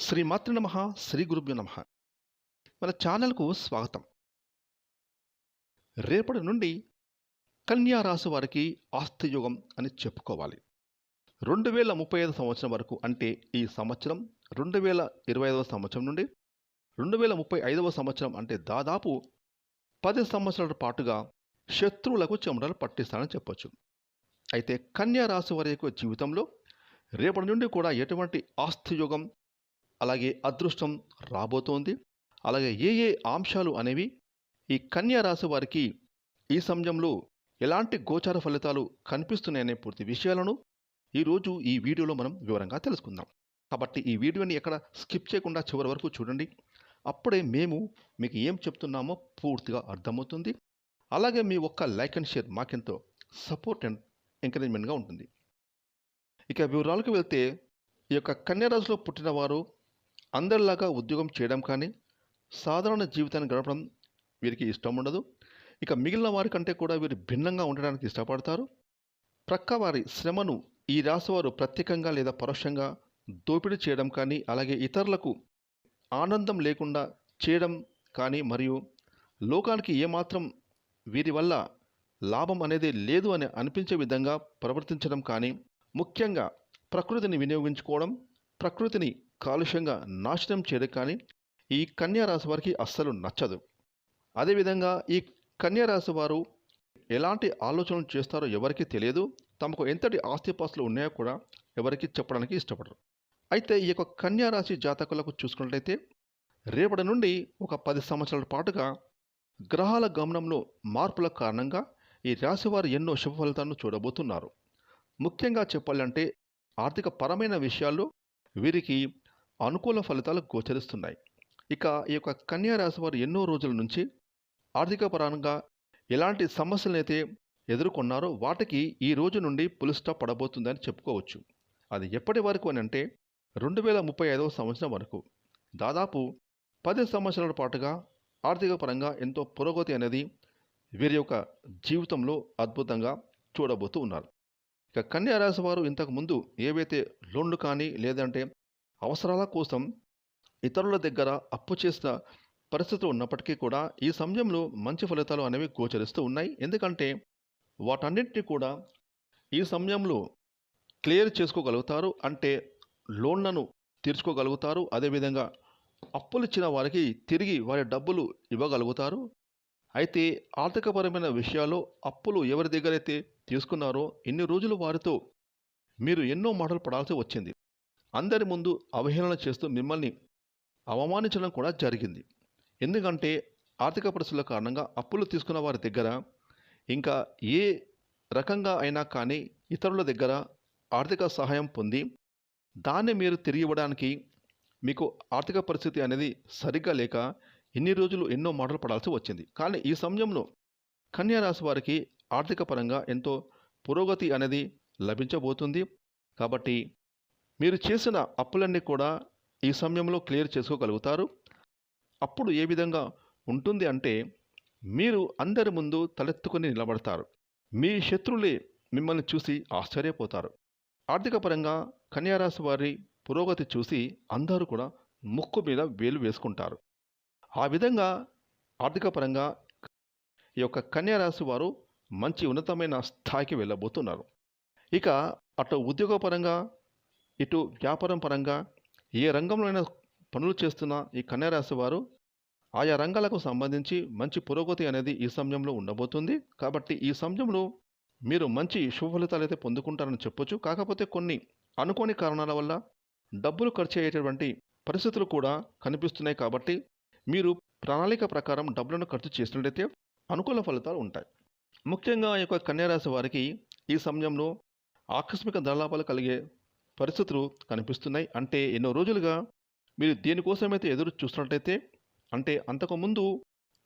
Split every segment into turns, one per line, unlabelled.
శ్రీ మాతృ నమ శ్రీ గురుభ్యో నమ. మన ఛానల్కు స్వాగతం. రేపటి నుండి కన్యా రాశి వారికి ఆస్తి యుగం అని చెప్పుకోవాలి. రెండు వేల ముప్పై ఐదు సంవత్సరం వరకు అంటే ఈ సంవత్సరం రెండు వేల ఇరవై ఐదవ సంవత్సరం నుండి రెండు వేల ముప్పై ఐదవ సంవత్సరం అంటే దాదాపు పది సంవత్సరాల పాటుగా శత్రువులకు చెమటలు పట్టిస్తానని చెప్పొచ్చు. అయితే కన్యా రాశి వారి యొక్క జీవితంలో రేపటి నుండి కూడా ఎటువంటి ఆస్తి యుగం అలాగే అదృష్టం రాబోతోంది. అలాగే ఏ ఏ అంశాలు అనేవి ఈ కన్యా రాశి వారికి ఈ సమయంలో ఎలాంటి గోచార ఫలితాలు కనిపిస్తున్నాయనే పూర్తి విషయాలను ఈరోజు ఈ వీడియోలో మనం వివరంగా తెలుసుకుందాం. కాబట్టి ఈ వీడియోని ఎక్కడ స్కిప్ చేయకుండా చివరి వరకు చూడండి. అప్పుడే మేము మీకు ఏం చెప్తున్నామో పూర్తిగా అర్థమవుతుంది. అలాగే మీ ఒక్క లైక్ అండ్ షేర్ మాకెంతో సపోర్ట్ అండ్ ఎంకరేజ్మెంట్గా ఉంటుంది. ఇక వివరాలకు వెళ్తే ఈ యొక్క కన్యారాశిలో పుట్టినవారు అందరిలాగా ఉద్యోగం చేయడం కానీ సాధారణ జీవితాన్ని గడపడం వీరికి ఇష్టం ఉండదు. ఇక మిగిలిన వారి కంటే కూడా వీరు భిన్నంగా ఉండడానికి ఇష్టపడతారు. ప్రక్కవారి శ్రమను ఈ రాశివారు ప్రత్యేకంగా లేదా పరోక్షంగా దోపిడీ చేయడం కానీ అలాగే ఇతరులకు ఆనందం లేకుండా చేయడం కానీ మరియు లోకానికి ఏమాత్రం వీరి వల్ల లాభం అనేది లేదు అని అనిపించే విధంగా ప్రవర్తించడం కానీ ముఖ్యంగా ప్రకృతిని వినియోగించుకోవడం ప్రకృతిని కాలుష్యంగా నాశనం చేయదు కానీ ఈ కన్యా రాశి వారికి అస్సలు నచ్చదు. అదేవిధంగా ఈ కన్యా రాశి వారు ఎలాంటి ఆలోచనలు చేస్తారో ఎవరికీ తెలియదు. తమకు ఎంతటి ఆస్తిపాస్తులు ఉన్నాయో కూడా ఎవరికి చెప్పడానికి ఇష్టపడరు. అయితే ఈ యొక్క కన్యా రాశి జాతకులకు చూసుకున్నట్లయితే రేపటి నుండి ఒక పది సంవత్సరాల పాటుగా గ్రహాల గమనంలో మార్పుల కారణంగా ఈ రాశి వారు ఎన్నో శుభ ఫలితాలను చూడబోతున్నారు. ముఖ్యంగా చెప్పాలంటే ఆర్థిక పరమైన విషయాల్లో వీరికి అనుకూల ఫలితాలు గోచరిస్తున్నాయి. ఇక ఈ యొక్క కన్యా రాశి వారు ఎన్నో రోజుల నుంచి ఆర్థిక పరంగా ఎలాంటి సమస్యలనైతే ఎదుర్కొన్నారో వాటికి ఈ రోజు నుండి పులి పడబోతుందని చెప్పుకోవచ్చు. అది ఎప్పటి వరకు అని అంటే రెండు వేల ముప్పై ఐదవ సంవత్సరం వరకు. దాదాపు పది సంవత్సరాల పాటుగా ఆర్థిక పరంగా ఎంతో పురోగతి అనేది వీరి యొక్క జీవితంలో అద్భుతంగా చూడబోతూ ఉన్నారు. ఇక కన్యా రాశి వారు ఇంతకుముందు ఏవైతే లోన్లు కానీ లేదంటే అవసరాల కోసం ఇతరుల దగ్గర అప్పు చేసిన పరిస్థితులు ఉన్నప్పటికీ కూడా ఈ సమయంలో మంచి ఫలితాలు అనేవి గోచరిస్తూ ఉన్నాయి. ఎందుకంటే వాటన్నింటినీ కూడా ఈ సమయంలో క్లియర్ చేసుకోగలుగుతారు. అంటే లోన్లను తీర్చుకోగలుగుతారు. అదేవిధంగా అప్పులు ఇచ్చిన వారికి తిరిగి వారి డబ్బులు ఇవ్వగలుగుతారు. అయితే ఆర్థికపరమైన విషయాల్లో అప్పులు ఎవరి దగ్గరైతే తీసుకున్నారో ఇన్ని రోజులు వారితో మీరు ఎన్నో మాటలు పడాల్సి వచ్చింది. అందరి ముందు అవహేళన చేస్తూ మిమ్మల్ని అవమానించడం కూడా జరిగింది. ఎందుకంటే ఆర్థిక పరిస్థితుల కారణంగా అప్పులు తీసుకున్న వారి దగ్గర ఇంకా ఏ రకంగా అయినా కానీ ఇతరుల దగ్గర ఆర్థిక సహాయం పొంది దాన్ని మీరు తిరిగి ఇవ్వడానికి మీకు ఆర్థిక పరిస్థితి అనేది సరిగ్గా లేక ఇన్ని రోజులు ఎన్నో మాటలు పడాల్సి వచ్చింది. కానీ ఈ సమయంలో కన్యారాశి వారికి ఆర్థిక పరంగా ఎంతో పురోగతి అనేది లభించబోతుంది. కాబట్టి మీరు చేసిన అప్పులన్నీ కూడా ఈ సమయంలో క్లియర్ చేసుకోగలుగుతారు. అప్పుడు ఏ విధంగా ఉంటుంది అంటే మీరు అందరి ముందు తలెత్తుకొని నిలబడతారు. మీ శత్రువులే మిమ్మల్ని చూసి ఆశ్చర్యపోతారు. ఆర్థిక పరంగా కన్యారాశి వారి పురోగతి చూసి అందరూ కూడా ముక్కు మీద వేలు వేసుకుంటారు. ఆ విధంగా ఆర్థిక పరంగా ఈ యొక్క కన్యారాశి వారు మంచి ఉన్నతమైన స్థాయికి వెళ్ళబోతున్నారు. ఇక అటు ఉద్యోగపరంగా ఇటు వ్యాపారం పరంగా ఏ రంగంలోనైనా పనులు చేస్తున్న ఈ కన్యారాశి వారు ఆయా రంగాలకు సంబంధించి మంచి పురోగతి అనేది ఈ సమయంలో ఉండబోతుంది. కాబట్టి ఈ సమయంలో మీరు మంచి శుభ ఫలితాలు అయితే పొందుకుంటారని చెప్పొచ్చు. కాకపోతే కొన్ని అనుకోని కారణాల వల్ల డబ్బులు ఖర్చు అయ్యేటటువంటి పరిస్థితులు కూడా కనిపిస్తున్నాయి కాబట్టి మీరు ప్రణాళిక ప్రకారం డబ్బులను ఖర్చు చేసినట్లయితే అనుకూల ఫలితాలు ఉంటాయి. ముఖ్యంగా ఈ యొక్క కన్యారాశి వారికి ఈ సమయంలో ఆకస్మిక ధనలాభాలు కలిగే పరిస్థితులు కనిపిస్తున్నాయి. అంటే ఎన్నో రోజులుగా మీరు దేనికోసమైతే ఎదురు చూస్తున్నట్లయితే అంటే అంతకుముందు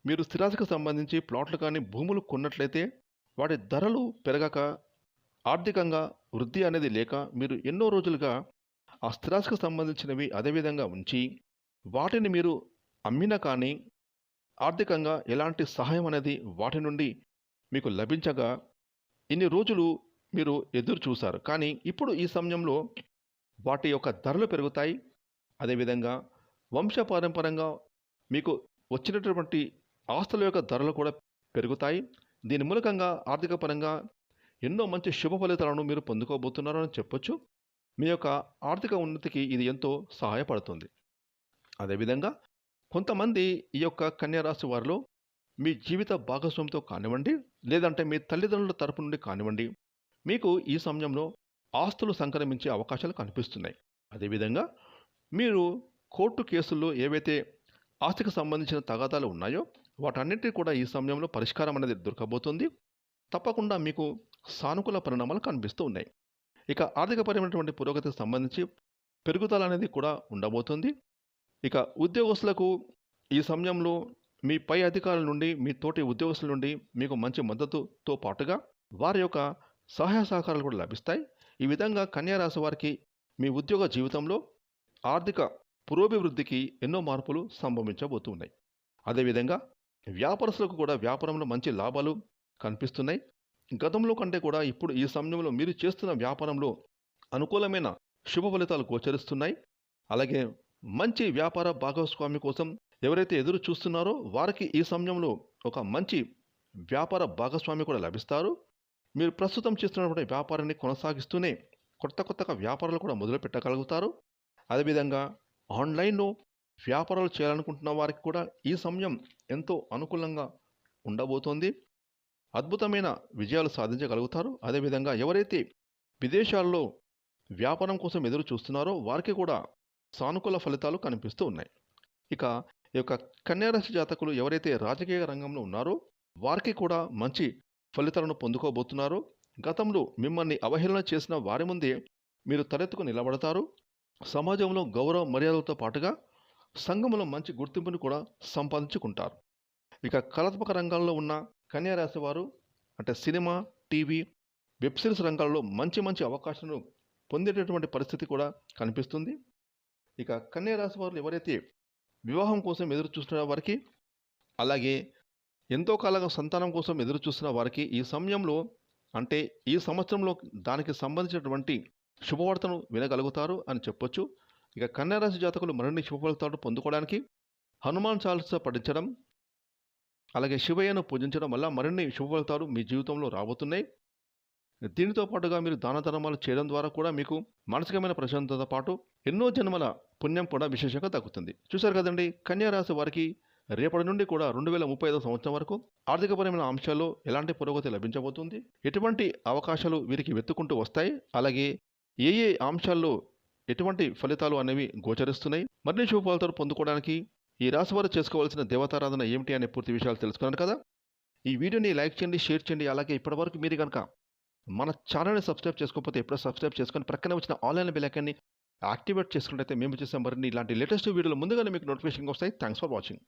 మీరు స్థిరాస్తికి సంబంధించి ప్లాట్లు కానీ భూములు కొన్నట్లయితే వాటి ధరలు పెరగక ఆర్థికంగా వృద్ధి అనేది లేక మీరు ఎన్నో రోజులుగా ఆ స్థిరాశికి సంబంధించినవి అదేవిధంగా ఉంచి వాటిని మీరు అమ్మినా కానీ ఆర్థికంగా ఎలాంటి సహాయం అనేది వాటి నుండి మీకు లభించగా ఇన్ని రోజులు మీరు ఎదురు చూశారు. కానీ ఇప్పుడు ఈ సమయంలో వాటి యొక్క ధరలు పెరుగుతాయి. అదేవిధంగా వంశపారంపరంగా మీకు వచ్చినటువంటి ఆస్తుల యొక్క ధరలు కూడా పెరుగుతాయి. దీని మూలకంగా ఆర్థిక పరంగా ఎన్నో మంచి శుభ ఫలితాలను మీరు పొందుకోబోతున్నారని చెప్పొచ్చు. మీ యొక్క ఆర్థిక ఉన్నతికి ఇది ఎంతో సహాయపడుతుంది. అదేవిధంగా కొంతమంది ఈ యొక్క కన్యారాశి వారిలో మీ జీవిత భాగస్వామితో కానివ్వండి లేదంటే మీ తల్లిదండ్రుల తరపు నుండి కానివ్వండి మీకు ఈ సమయంలో ఆస్తులు సంక్రమించే అవకాశాలు కనిపిస్తున్నాయి. అదేవిధంగా మీరు కోర్టు కేసుల్లో ఏవైతే ఆస్తికి సంబంధించిన తగాదాలు ఉన్నాయో వాటన్నిటి కూడా ఈ సమయంలో పరిష్కారం అనేది దొరకబోతుంది. తప్పకుండా మీకు సానుకూల పరిణామాలు కనిపిస్తూ ఉన్నాయి. ఇక ఆర్థికపరమైనటువంటి పురోగతికి సంబంధించి పెరుగుదల అనేది కూడా ఉండబోతుంది. ఇక ఉద్యోగస్తులకు ఈ సమయంలో మీ పై అధికారుల నుండి మీ తోటి ఉద్యోగస్తుల నుండి మీకు మంచి మద్దతుతో పాటుగా వారి యొక్క సహాయ సహకారాలు కూడా లభిస్తాయి. ఈ విధంగా కన్యా రాశి వారికి మీ ఉద్యోగ జీవితంలో ఆర్థిక పురోభివృద్ధికి ఎన్నో మార్పులు సంభవించబోతున్నాయి. అదేవిధంగా వ్యాపారస్తులకు కూడా వ్యాపారంలో మంచి లాభాలు కనిపిస్తున్నాయి. గతంలో కంటే కూడా ఇప్పుడు ఈ సమయంలో మీరు చేస్తున్న వ్యాపారంలో అనుకూలమైన శుభ ఫలితాలు గోచరిస్తున్నాయి. అలాగే మంచి వ్యాపార భాగస్వామి కోసం ఎవరైతే ఎదురు చూస్తున్నారో వారికి ఈ సమయంలో ఒక మంచి వ్యాపార భాగస్వామి కూడా లభిస్తారు. మీరు ప్రస్తుతం చేస్తున్నటువంటి వ్యాపారాన్ని కొనసాగిస్తూనే కొత్త కొత్తగా వ్యాపారాలు కూడా మొదలు పెట్టగలుగుతారు. అదేవిధంగా ఆన్లైన్లో వ్యాపారాలు చేయాలనుకుంటున్న వారికి కూడా ఈ సమయం ఎంతో అనుకూలంగా ఉండబోతోంది. అద్భుతమైన విజయాలు సాధించగలుగుతారు. అదేవిధంగా ఎవరైతే విదేశాల్లో వ్యాపారం కోసం ఎదురు చూస్తున్నారో వారికి కూడా సానుకూల ఫలితాలు కనిపిస్తూ ఉన్నాయి. ఇక ఈ యొక్క కన్యారాశి జాతకులు ఎవరైతే రాజకీయ రంగంలో ఉన్నారో వారికి కూడా మంచి ఫలితాలను పొందుకోబోతున్నారు. గతంలో మిమ్మల్ని అవహేళన చేసిన వారి ముందే మీరు తలెత్తుకు నిలబడతారు. సమాజంలో గౌరవ మర్యాదలతో పాటుగా సంఘంలో మంచి గుర్తింపును కూడా సంపాదించుకుంటారు. ఇక కళాత్మక రంగాల్లో ఉన్న కన్యారాశి వారు అంటే సినిమా టీవీ వెబ్ సిరీస్ రంగాల్లో మంచి మంచి అవకాశాలను పొందేటటువంటి పరిస్థితి కూడా కనిపిస్తుంది. ఇక కన్యారాశి వారు ఎవరైతే వివాహం కోసం ఎదురు చూస్తున్న వారికి అలాగే ఎంతో కాలంగా సంతానం కోసం ఎదురు చూస్తున్న వారికి ఈ సమయంలో అంటే ఈ సంవత్సరంలో దానికి సంబంధించినటువంటి శుభవార్తను వినగలుగుతారు అని చెప్పొచ్చు. ఇక కన్యారాశి జాతకులు మరిన్ని శుభ ఫలితాలు పొందుకోవడానికి హనుమాన్ చాలీసా పఠించడం అలాగే శివయ్యను పూజించడం వల్ల మరిన్ని శుభ ఫలితాలు మీ జీవితంలో రాబోతున్నాయి. దీనితో పాటుగా మీరు దాన ధర్మాలు చేయడం ద్వారా కూడా మీకు మానసికమైన ప్రశాంతతో పాటు ఎన్నో జన్మల పుణ్యం కూడా విశేషంగా దక్కుతుంది చూశారు కదండి కన్యారాశి వారికి రేపటి నుండి కూడా రెండు వేల ముప్పై ఐదో సంవత్సరం వరకు ఆర్థికపరమైన అంశాల్లో ఎలాంటి పురోగతి లభించబోతుంది? ఎటువంటి అవకాశాలు వీరికి వెతుక్కుంటూ వస్తాయి? అలాగే ఏ ఏ అంశాల్లో ఎటువంటి ఫలితాలు అనేవి గోచరిస్తున్నాయి? మరిన్ని శుభ ఫలితాలు పొందుకోవడానికి ఈ రాశి వారు చేసుకోవాల్సిన దేవతారాధన ఏమిటి అనే పూర్తి విషయాలు తెలుసుకున్నాను కదా? ఈ వీడియోని లైక్ చేయండి షేర్ చేయండి. అలాగే ఇప్పటివరకు మీరు కనుక మన ఛానల్ని సబ్స్క్రైబ్ చేసుకోకపోతే ఎప్పుడో సబ్స్క్రైబ్ చేసుకొని ప్రక్కనే వచ్చిన ఆన్లైన్ బిలాకాన్ని యాక్టివేట్ చేసుకుంటే మేము చేసే మరిన్ని ఇలాంటి లేటెస్ట్ వీడియోలు ముందుగానే మీకు నోటిఫికేషన్ వస్తాయి. Thanks for watching.